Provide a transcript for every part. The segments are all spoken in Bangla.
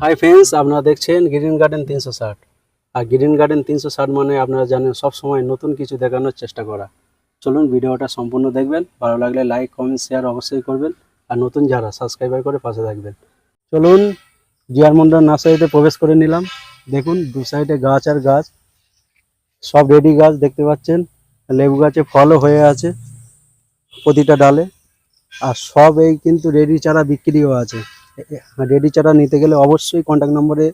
হাই ফ্রেন্ডস আপনারা দেখছেন গ্রিন গার্ডেন তিনশো ষাট। আর গ্রিন গার্ডেন তিনশো ষাট মানে আপনারা জানেন সব সময় নতুন কিছু দেখানোর চেষ্টা করা। চলুন ভিডিওটা সম্পূর্ণ দেখবেন। ভালো লাগলে লাইক কমেন্ট শেয়ার অবশ্যই করবেন। আর নতুন যারা সাবস্ক্রাইবার করে পাশে থাকবেন। চলুন জিয়ার মন্ডল নার্সারিতে প্রবেশ করে নিলাম। দেখুন, দু সাইডে গাছ আর গাছ। সব রেডি গাছ দেখতে পাচ্ছেন। লেবু গাছে ফলও হয়ে আছে প্রতিটা ডালে। আর সব এই কিন্তু রেডি চারা বিক্রিও আছে। রেডি চারা নিতে গেলে অবশ্যই কন্ট্যাক্ট নম্বরে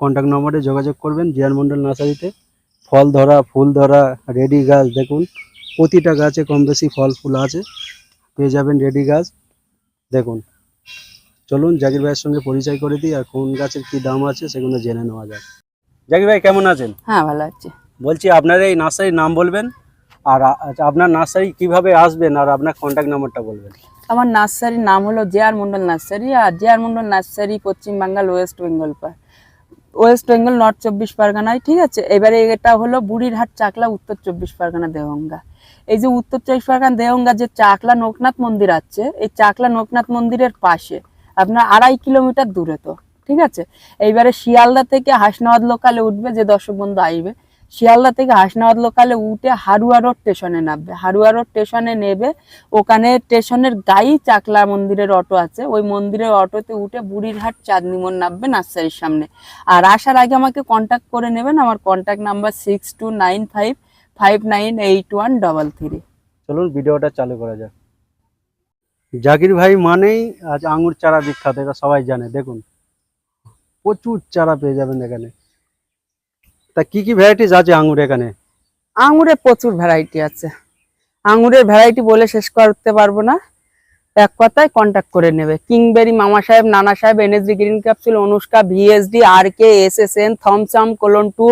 কন্ট্যাক্ট নম্বরে যোগাযোগ করবেন জিয়ার মন্ডল নার্সারিতে। ফল ধরা ফুল ধরা রেডি গাছ দেখুন প্রতিটা গাছে কম বেশি ফল ফুল আছে পেয়ে যাবেন রেডি গাছ দেখুন। চলুন জাকির ভাইয়ের সঙ্গে পরিচয় করে দিই আর কোন গাছের কি দাম আছে সেগুলো জেনে নেওয়া যাক। জাকির ভাই কেমন আছেন? হ্যাঁ ভালো আছে। বলছি আপনার এই নার্সারির নাম বলবেন আর আচ্ছা, আপনার নার্সারি কীভাবে আসবেন আর আপনার কন্ট্যাক্ট নাম্বারটা বলবেন? আমার নার্সারির নাম হলো জে আর মন্ডল নার্সারি আর J R Mondal nursery Paschim Bangal West Bengal পার। ওয়েস্ট বেঙ্গল নর্থ চব্বিশ পরগনায়, ঠিক আছে? এবারে এটা হলো বুড়িরহাট চাকলা, উত্তর চব্বিশ পরগনা দেহঙ্গা এই যে উত্তর চব্বিশ পরগনা দেহঙ্গা যে চাকলা লোকনাথ মন্দির আছে, এই চাকলা লোকনাথ মন্দিরের পাশে, আপনার আড়াই কিলোমিটার দূরে তো, ঠিক আছে? এইবারে শিয়ালদা থেকে হাসনাবাদ লোকালে উঠবে যে দর্শক বন্ধু আসবে শিয়ালদা থেকে হাসনাবাদ লোকালে উঠে হারুয়া রোড স্টেশনে নামবে। হারুয়া রোড স্টেশনে নেবে। ওখানে স্টেশনের গাই চাকলা মন্দিরের অটো আছে। ওই মন্দিরের অটোতে উঠে বুড়িরহাট চাঁদনি মোড় নামবে নার্সারির সামনে। আর আসার আগে আমাকে কন্ট্যাক্ট করে নেবেন। আমার contact number six two nine five five nine eight one double three চলুন, ভিডিওটা চালু করা যাক। জাকির ভাই মানেই আজ আঙুর চারা বিখ্যাত, এটা সবাই জানে। দেখুন, প্রচুর চারা পেয়ে যাবেন এখানে। তা কি কি ভ্যারাইটিস আছে আঙুর এখানে? আঙুরে প্রচুর ভ্যারাইটি আছে। আঙুরের ভ্যারাইটি বলে শেষ করতে পারব না। এক কথায় কন্ট্যাক্ট করে নেবে। কিংবেরি মামা সাহেব নানা সাহেব NSD green capsule Anushka VSD আর K S S N থমসাম colon two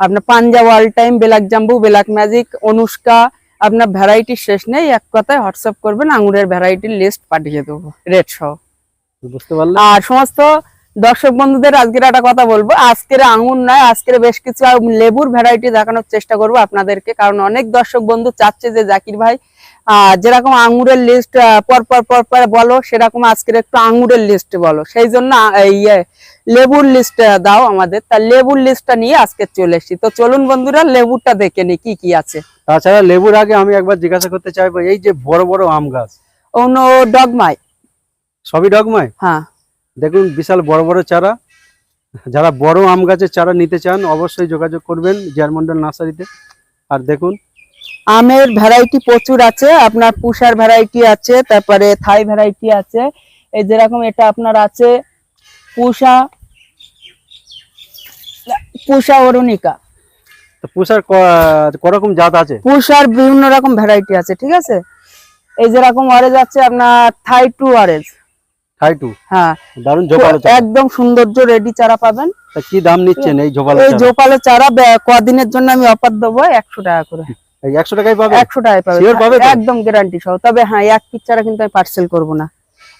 আপনার পাঞ্জাব অল টাইম বেলাক জাম্বু বেলাক ম্যাজিক অনুষ্কা আপনার ভ্যারাইটির শেষ নেই। এক কথায় হোয়াটসঅ্যাপ করবেন আঙুরের ভ্যারাইটির লিস্ট পাঠিয়ে দেবো। রেট সহ। বুঝতে পারলেন আর সমস্ত দর্শক বন্ধুদের আজকের একটা কথা বলব। আজকের আঙুর নয় আজকের বেশ কিছু লেবুর ভ্যারাইটি দেখানোর চেষ্টা করব আপনাদেরকে কারণ অনেক দর্শক বন্ধু চাচ্ছে যে জাকির ভাই যেরকম আঙুরের লিস্ট পর পর পর পর বলো সেরকম আজকের একটু আঙুরের লিস্ট বলো। সেই জন্য এই, ইয়ে, লেবুর লিস্ট দাও আমাদের। তা লেবুর লিস্টটা নিয়ে আজকে চলে এসেছি। তো চলুন বন্ধুরা লেবুরটা দেখে নি কি কি আছে। তাছাড়া লেবুর আগে আমি একবার জিজ্ঞাসা করতে চাইব এই যে বড় বড় আম গাছ অন্য ডগমাই। সবই ডগমায় হ্যাঁ। দেখুন বিশাল বড় বড় চারা। যারা বড় আম গাছের চারা নিতে চান অবশ্যই যোগাযোগ করবেন জিয়ারমন্ডল নার্সারিতে। আর দেখুন আমের ভ্যারাইটি প্রচুর আছে আপনার পুষার ভ্যারাইটি আছে তারপরে থাই ভ্যারাইটি আছে। এই যেরকম এটা আপনার আছে পুষা পুষা অরুণিকা। পুষার করকম জাত আছে? পুষার বিভিন্ন রকম ভ্যারাইটি আছে ঠিক আছে? এই যেরকম অরেঞ্জ আছে আপনার থাই টু অরেঞ্জ হ্যাঁ। একদম সৌন্দর্য রেডি চারা পাবেন। তা কি দাম নিচ্ছেন এই ঝোপালো এই চারা? জোপালো চারা কদিনের জন্য আমি অফার দেবো একশো টাকা করে। এই টাকায় পাবে? একশো টাকায় পাবে। Sure পাবে একদম গ্যারান্টি সহ। তবে হ্যাঁ এক পিস কিন্তু আমি পার্সেল করব না।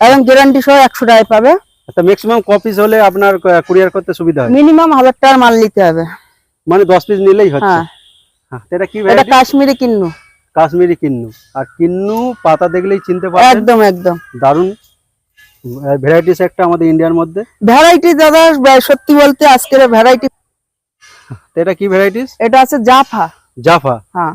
একদম গ্যারান্টি সহ একশো টাকায় পাবে। তা ম্যাক্সিমাম কপিস হলে আপনার কুরিয়ার করতে সুবিধা হয়? মিনিমাম হাজার টাকার মাল নিতে হবে। মানে দশ পিস নিলেই হচ্ছে? হ্যাঁ। হ্যাঁ, এটা কি এটা কাশ্মীরি কিন্নু। কাশ্মীরি কিন্নু। আর কিন্নু পাতা দেখলেই চিনতে পারবেন। একদম একদম। দারুণ ভ্যারাইটিস একটা আমাদের ইন্ডিয়ার মধ্যে। ভ্যারাইটি দাদা সত্যি বলতে আজকের ভ্যারাইটি এটা কি ভ্যারাইটিস এটা আছে জাফা জাফা হ্যাঁ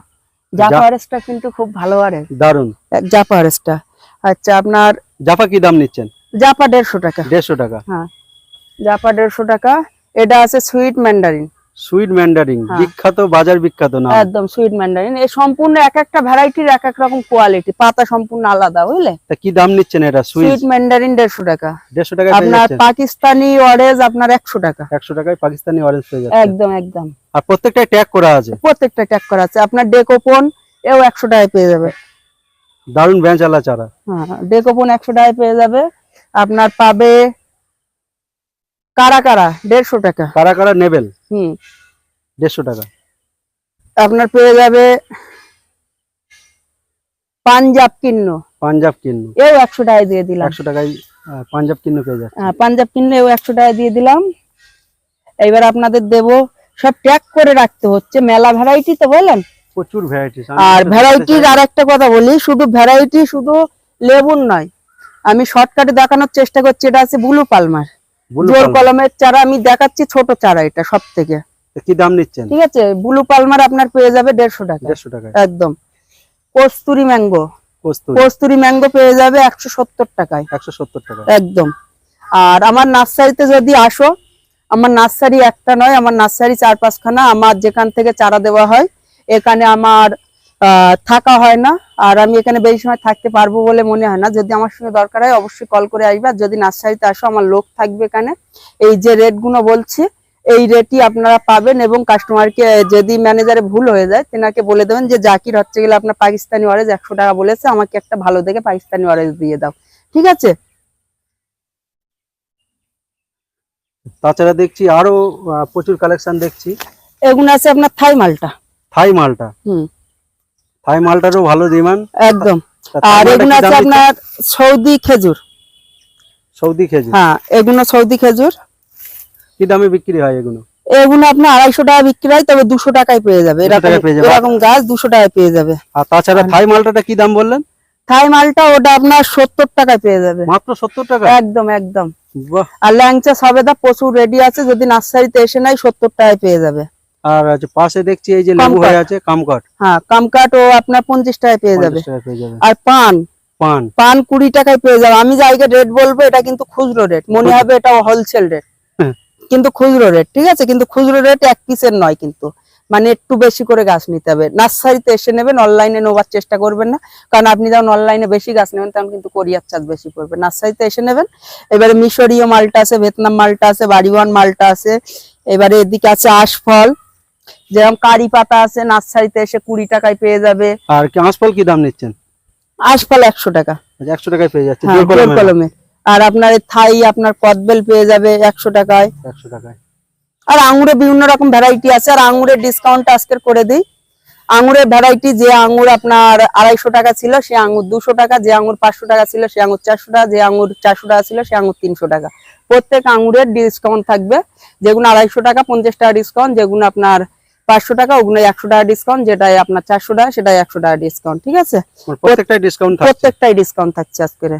জাফা আরেসটা কিন্তু খুব ভালো আরে দারুণ। জাফা আরেসটা আচ্ছা আপনার জাফা কি দাম নিচ্ছেন? জাফা দেড়শো টাকা। দেড়শো টাকা। হ্যাঁ জাফা দেড়শো টাকা। এটা আছে সুইট ম্যান্ডারিন সুইট ম্যান্ডারিং হ্যাঁ। বিখ্যাত বাজার বিখ্যাত না একদম সুইট ম্যান্ডারিন। এই সম্পূর্ণ এক একটা ভ্যারাইটির এক এক রকম কোয়ালিটি। পাতা সম্পূর্ণ আলাদা বুঝলে? তা কি দাম নিচ্ছেন এটা সুইট? ম্যান্ডারিন দেড়শো টাকা। দেড়শো টাকায় পেয়ে আপনার পাকিস্তানি অরেঞ্জ আপনার একশো টাকা। একশো টাকায় পাকিস্তানি অরেঞ্জ পেয়ে যাচ্ছে একদম একদম। আর প্রত্যেকটাই ট্যাগ করা আছে? প্রত্যেকটা ট্যাগ করা আছে। আপনার ডেকোপন এও একশো টাকায় পেয়ে যাবে। দারুণ ব্যাঞ্চ আলা চারা। হ্যাঁ ডেকোপন একশো টাকায় পেয়ে যাবে। আপনার পাবে কারা কারা? দেড়শো টাকা। কারা কারা নেবেল হুম। দেড়শো টাকা। আপনার পেয়ে যাবে পাঞ্জাব কিন্ন। পাঞ্জাব কিন্নু। এও একশো টাকায় দিয়ে দিলাম। একশো টাকায় পাঞ্জাব কিন্নু পেয়ে যাচ্ছে। হ্যাঁ, পাঞ্জাব কিনলে এও একশো টাকায় দিয়ে দিলাম। এইবার আপনাদের দেব সব ট্যাগ করে রাখতে হচ্ছে। মেলা ভ্যারাইটি তো বললেন প্রচুর ভ্যারাইটিস আর ভ্যারাইটির আর একটা কথা বলি শুধু ভ্যারাইটি শুধু লেবুর নয়। আমি শর্টকাটে দেখানোর চেষ্টা করছি এটা আছে ব্লু পালমার। জোর কলমের চারা আমি দেখাচ্ছি ছোট চারা এটা সব থেকে কি দাম নিচ্ছেন? ঠিক আছে ব্লু পালমার আপনার পেয়ে যাবে দেড়শো টাকা। দেড়শো টাকায় একদম। কস্তুরি ম্যাঙ্গো। কস্তুরি ম্যাঙ্গো পেয়ে যাবে একশো সত্তর টাকায়। একশো সত্তর টাকা। একদম। আর আমার নার্সারিতে যদি আসো আমার নার্সারি একটা নয় আমার নার্সারি চার পাঁচখানা আমার যেখান থেকে চারা দেওয়া হয় এখানে আমার থাকা হয় না। আর আমি এখানে বেশি সময় থাকতে পারব বলে মনে হয় না। যদি আমার সঙ্গে দরকার হয় অবশ্যই কল করে আসবে। আর যদি নার্সারিতে আসো আমার লোক থাকবে এখানে। এই যে রেটগুলো বলছি এই রেটই আপনারা পাবেন এবং কাস্টমারকে যদি ম্যানেজারে ভুল হয়ে যায় তেনাকে বলে দেবেন যে জাকির হচ্ছে গেলে আপনার পাকিস্তানি অরেজ একশো টাকা বলেছে আমাকে একটা ভালো দেখে পাকিস্তানি অরেজ দিয়ে দাও। ঠিক আছে? তাছাড়া দেখছি আরও প্রচুর কালেকশন দেখছি। এগুলো আছে আপনার থাই মালটা। থাই মালটা। হুম। থাই মালটারও ভালো ডিমান্ড একদম। আর এগুলো আছে আপনার সৌদি খেজুর। সৌদি খেজুর? হ্যাঁ এগুলো সৌদি খেজুর। কি দামে বিক্রি হয় এগুলো? এগুলো আপনার আড়াইশো টাকা বিক্রি হয় তবে দুশো টাকায় পেয়ে যাবে। 200 এরকম টাকায় পেয়ে যাবে। এরকম গাছ দুশো টাকায় পেয়ে যাবে। আর তাছাড়া থাই মালটাটা কি দাম বললেন? থাই মালটা ওটা আপনার সত্তর টাকায় পেয়ে যাবে। মাত্র সত্তর টাকা? একদম একদম। আর ল্যাংচা সবেদা প্রচুর রেডি আছে যদি নার্সারিতে এসে নাই সত্তর টাকায় পেয়ে যাবে। আর পাশে দেখছি এই যে লেবু কামকাট। হয়ে আছে কামকাট হ্যাঁ কামকাট ও আপনার পঞ্চাশ টাকায় পেয়ে যাবে। 50 টাকায় পেয়ে যাবে। আর পান? পান। পান কুড়ি টাকায় পেয়ে যাবে। আমি যে আজকে রেট বলব এটা কিন্তু খুচরো রেট মনে হবে এটা হোলসেল রেট। কিন্তু খুচরো রেট ঠিক আছে? কিন্তু খুচরো রেট এক পিসের নয় কিন্তু। মানে একটু বেশি করে গাছ নিতে হবে। নার্সারিতে এসে নেবেন অনলাইনে নেওয়ার চেষ্টা করবেন না। কারণ আপনি যখন অনলাইনে বেশি গাছ নেবেন তখন কিন্তু কোরিয়ার চার্জ বেশি পড়বে। নার্সারিতে এসে নেবেন। এবারে মিশরীয় মালটা আছে ভিয়েতনাম মালটা আছে বাড়িওয়ান মালটা আছে। এবারে এদিকে আছে আশফল যেরকম কারি পাতা আছে নার্সারিতে এসে কুড়ি টাকায় পেয়ে যাবে। আর কি আঁশফল কি দাম নিচ্ছেন? আশফল একশো টাকা। একশো টাকায় পেয়ে যাচ্ছে হ্যাঁ, কলমে। আর আপনার থাই আপনার কদবেল পেয়ে যাবে একশো টাকায়। একশো টাকায়। আর আঙুরে বিভিন্ন রকম ভ্যারাইটি আছে আর আঙুরের ডিসকাউন্ট আজকের করে দিই। আঙুরের ভ্যারাইটি যে আঙুর আপনার আড়াইশো টাকা ছিল সে আঙুর দুশো টাকা যে আঙুর পাঁচশো টাকা ছিল সে আঙুর চারশো টাকা যে আঙুর চারশো টাকা ছিল সে আঙুর তিনশো টাকা। প্রত্যেক আঙুরের ডিসকাউন্ট থাকবে যেগুলো আড়াইশো টাকা পঞ্চাশ টাকা ডিসকাউন্ট যেগুলো আপনার পাঁচশো টাকা ওগুলো একশো টাকা ডিসকাউন্ট যেটাই আপনার চারশো টাকা সেটাই একশো টাকা ডিসকাউন্ট ঠিক আছে? মানে প্রত্যেকটাই ডিসকাউন্ট থাকছে? প্রত্যেকটাই ডিসকাউন্ট থাকছে আজকের।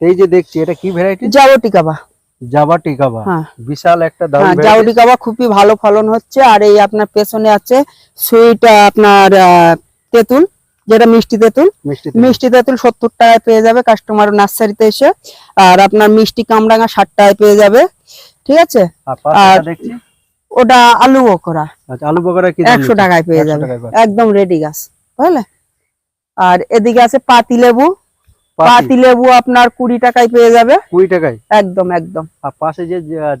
এই যে দেখছি এটা কি ভ্যারাইটি যাবটি কাবা। জাবা টিকাবা হ্যাঁ। বিশাল একটা দাম হ্যাঁ কাবা খুবই ভালো ফলন হচ্ছে আর এই আপনার পেছনে আছে সুইট আপনার তেঁতুল যেটা মিষ্টি তেঁতুল। মিষ্টি মিষ্টি তেঁতুল সত্তর টাকায় পেয়ে যাবে কাস্টমার নার্সারিতে এসে আর আপনার মিষ্টি কামরাঙা ষাট টাকায় পেয়ে যাবে ঠিক আছে? আর ওটা আলু করা আচ্ছা আলু বকরা কি দাম একশো নিচ্ছেন? টাকায় পেয়ে যাবে। একদম রেডি গাছ বুঝলে? আর এদিকে আছে পাতি লেবু। পাতি, লেবু আপনার কুড়ি টাকায় পেয়ে যাবে। কুড়ি টাকায়? একদম একদম। আর পাশে যে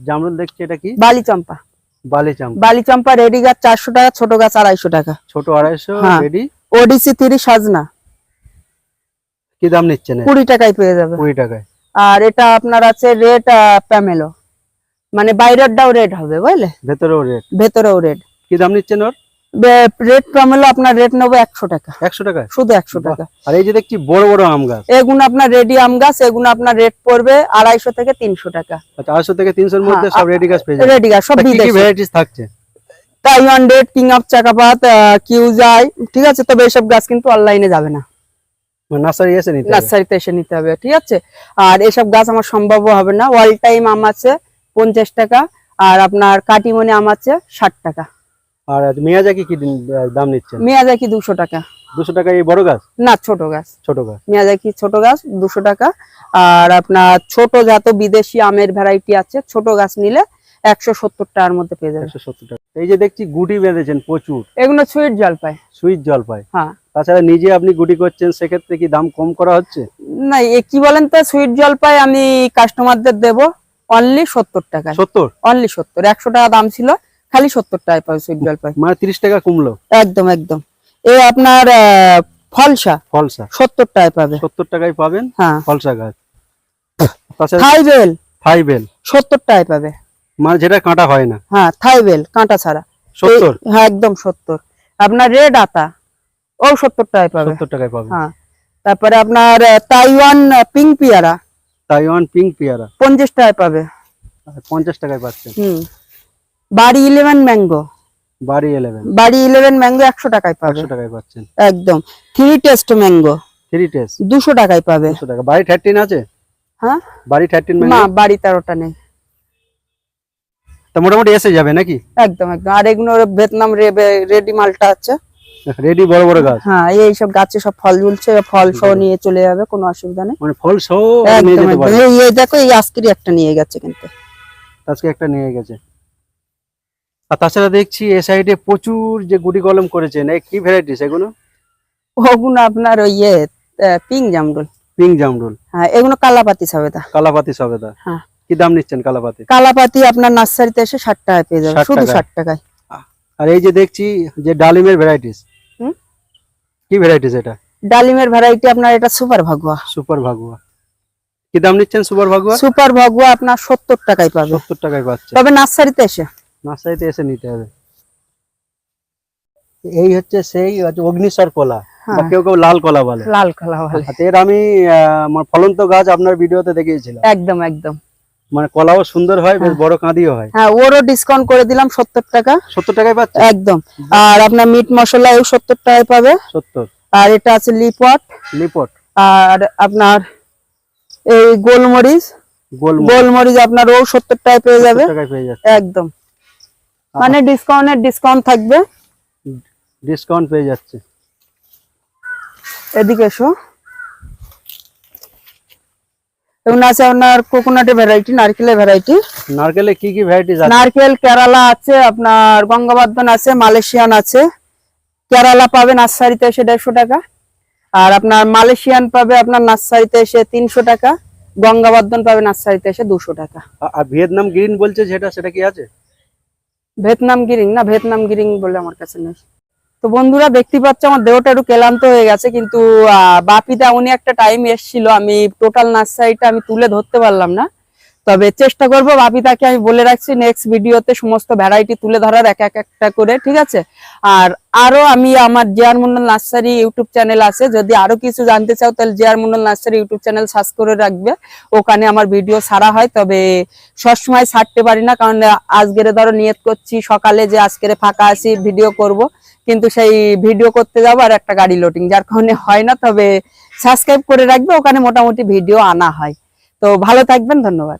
জামরুল দেখছি এটা কি? বালি চম্পা বালি চাম বালি চম্পা রেডি গাছ চারশো টাকা ছোট গাছ আড়াইশো টাকা। ছোট আড়াইশো হ্যাঁ। রেডি ওডিসি থ্রি সাজনা। কি দাম নিচ্ছেন এর? কুড়ি টাকায় পেয়ে যাবে। কুড়ি টাকায়। আর এটা আপনার আছে রেড প্যামেলো মানে বাইরেরটাও রেড হবে বুঝলে? ভেতরেও রেট ভেতরেও রেড কি দাম নিচ্ছেন ওর? রেড প্যামেলো আপনার রেট নেব একশো টাকা। একশো টাকায় শুধু একশো টাকা। আর এই যে দেখছি বড় বড় আম গাছ। এগুলো আপনার রেডি আম গাছ এগুলো আপনার রেট পড়বে আড়াইশো থেকে তিনশো টাকা। আচ্ছা আড়াইশো থেকে তিনশোর মধ্যে হ্যাঁ, সব রেডি গাছ পেয়ে রেডি গাছ সব বিদেশি। ভ্যারাইটিস থাকছে? তাইওয়ান রেড কিং অফ চাকাপাত কিউজাই ঠিক আছে? তবে এইসব গাছ কিন্তু অনলাইনে যাবে না। মানে নার্সারি এসে নিতে নার্সারিতে এসে নিতে হবে ঠিক আছে? আর এসব গাছ আমার সম্ভব হবে না। ওয়াল টাইম আম আছে। পঞ্চাশ টাকা আর আপনার কাটিমনি আম আছে ষাট টাকা। আর মিয়াজাকি কি দাম নিচ্ছেন? মিয়াজাকি দুশো টাকা। দুশো টাকা এই বড় গাছ? না ছোট গাছ। ছোট গাছ? মিয়াজাকি ছোট গাছ? দুশো টাকা। আর আপনার ছোট যত বিদেশি আমের ভ্যারাইটি আছে ছোট গাছ নিলে একশো সত্তর টাকার মধ্যে পেয়ে যাবে একশো সত্তর টাকা। এই যে দেখছি গুটি বেঁধেছেন প্রচুর। এগুলো সুইট জলপাই। সুইট জলপাই। হ্যাঁ। তাছাড়া নিজে আপনি গুটি করছেন সেক্ষেত্রে কি দাম কম করা হচ্ছে? না এ কি বলেন তো সুইট জলপাই আমি কাস্টমারদের দেবো। অনলি সত্তর টাকায়। সত্তর? অনলি সত্তর। একশো টাকা দাম ছিল খালি সত্তর টাকায় পাবে সুইট জলপাই। মানে তিরিশ টাকা কমলো? একদম একদম। এ আপনার ফলসা। ফলসা। সত্তর টাকায় পাবে। সত্তর টাকায় পাবেন হ্যাঁ। ফলসা গাছ। থাইবেল। থাইবেল। সত্তর টাকায় পাবে। মানে যেটা কাঁটা হয় না। হ্যাঁ থাইবেল কাঁটা ছাড়া। সত্তর? হ্যাঁ একদম সত্তর। আপনার রেড আতা ও সত্তর টাকায় পাবে। সত্তর টাকায় পাবেন হ্যাঁ। তারপরে আপনার তাইওয়ান পিঙ্ক পিয়ারা তাইওয়ান পিঙ্ক পেয়ারা পঞ্চাশ টাকায় পাবে। পঞ্চাশ টাকায় পাচ্ছেন। হুম। বাড়ি ইলেভেন ম্যাঙ্গো বাড়ি ইলেভেন বাড়ি ইলেভেন ম্যাঙ্গো একশো টাকায় পাবে। একশো টাকায় পাচ্ছেন। একদম। Three taste mango three taste দুশো টাকায় পাবে। দুশো টাকা। বাড়ি থার্টিন আছে? হ্যাঁ? বাড়ি থার্টিন না বাড়ি তেরোটা নেই। তা মোটামুটি এসে যাবে নাকি? একদম একদম। আর এগুলো ভিয়েতনাম রেডি মালটা আছে। রেডি বড় বড় গাছ? হ্যাঁ এই সব গাছে সব ফল ঝুলছে ফল সহ নিয়ে চলে যাবে কোনো অসুবিধা নেই। মানে ফল সহ নিয়ে যেতে পারবে। এই দেখো এই আজকেরই একটা নিয়ে গেছে কিন্তু। আজকে একটা নিয়ে গেছে। আর তাছাড়া দেখছি এ সাইডে প্রচুর যে গুটি কলম করেছেন এই কি ভ্যারাইটিস এগুলো ওগুলো আপনার ওই ইয়ে পিং জামরুল। পিঙ্ক জামরুল। হ্যাঁ এগুলো কালাপাতি সবেদা। কালাপাতি সবেদা। হ্যাঁ। কি দাম নিচ্ছেন কালাপাতি? কালাপাতি আপনার নার্সারিতে এসে ষাট টাকায় পেয়ে যাবে শুধু ষাট টাকায়। আর এই যে দেখছি যে ডালিমের ভ্যারাইটিস? কি ভ্যারাইটিস এটা? ডালিমের ভ্যারাইটি আপনার এটা সুপার ভাগুয়া সুপার ভাগুয়া কি দাম নিচ্ছেন সুপার ভাগুয়া সুপার ভাগুয়া আপনার সত্তর টাকায় পাবে। সত্তর টাকায় পাচ্ছে। তবে নার্সারিতে এসে। নার্সারিতে এসে নিতে হবে। এই হচ্ছে সেই হচ্ছে অগ্নিস্বর কলা বা হ্যাঁ। কেউ কেউ লাল কলা বলে। লাল কালা বলে। এর আমি আমার ফলন্ত গাছ আপনার ভিডিওতে দেখিয়েছিলাম। একদম একদম। মানে কলাও সুন্দর হয় বেশ হ্যাঁ। বড় কাঁদিও হয়। হ্যাঁ ওরও ডিসকাউন্ট করে দিলাম সত্তর টাকা। সত্তর টাকায় পাচ্ছে একদম। আর আপনার মিট মশলা এও সত্তর টাকায় পাবে। সত্তর। আর এটা আছে লিপট। লিপট। আর আপনার এই গোলমরিচ। গোল গোলমরিচ আপনার ও সত্তর টাকায় পেয়ে যাবে। টাকায় পেয়ে যাচ্ছে। একদম। মানে ডিসকাউন্টের ডিসকাউন্ট থাকবে। ডিসকাউন্ট পেয়ে যাচ্ছে। এদিকে এসো। এবং আছে আপনার কোকোনাটের ভ্যারাইটি নারকেলের ভ্যারাইটি নারকেলে কি কি ভ্যারাইটিস আছে? নারকেল কেরালা আছে আপনার গঙ্গাবর্ধন আছে মালয়েশিয়ান আছে। কেরালা পাবে নার্সারিতে এসে দেড়শো টাকা। আর আপনার মালয়েশিয়ান পাবে আপনার নার্সারিতে এসে তিনশো টাকা। গঙ্গাবর্ধন পাবে নার্সারিতে এসে দুশো টাকা। আর ভিয়েতনাম গ্রিন বলছে যেটা সেটা কি আছে? ভিয়েতনাম গিরিং না ভিয়েতনাম গিরিং বলে আমার কাছে নেই। তো বন্ধুরা দেখতে পাচ্ছ আমার দেহটা একটু ক্লান্ত হয়ে গেছে, কিন্তু বাপিদা, উনি একটা টাইম এসেছিল, আমি টোটাল নার্সারিটা আমি তুলে ধরতে পারলাম না। তবে চেষ্টা করব বাপিদাকে আমি বলে রাখছি নেক্সট ভিডিওতে সমস্ত ভ্যারাইটি তুলে ধরার এক এক একটা করে, ঠিক আছে? আর আরও আমি আমার জিয়ার মন্ডল নার্সারি ইউটিউব চ্যানেল আছে, যদি আরও কিছু জানতে চাও, তাহলে জিয়ার Mondal nursery YouTube channel search করে রাখবে, ওখানে আমার ভিডিও ছাড়া হয়। তবে সবসময় ছাড়তে পারি না, কারণ আজকের ধরো নিয়ত করছি, সকালে যে আজকের ফাঁকা আছি ভিডিও করব। কিন্তু সেই ভিডিও করতে যাব আর একটা গাড়ি লোডিং যার কারণে হয় না, তবে সাবস্ক্রাইব করে রাখবে, ওখানে মোটামুটি ভিডিও আনা হয়। তো ভালো থাকবেন, ধন্যবাদ।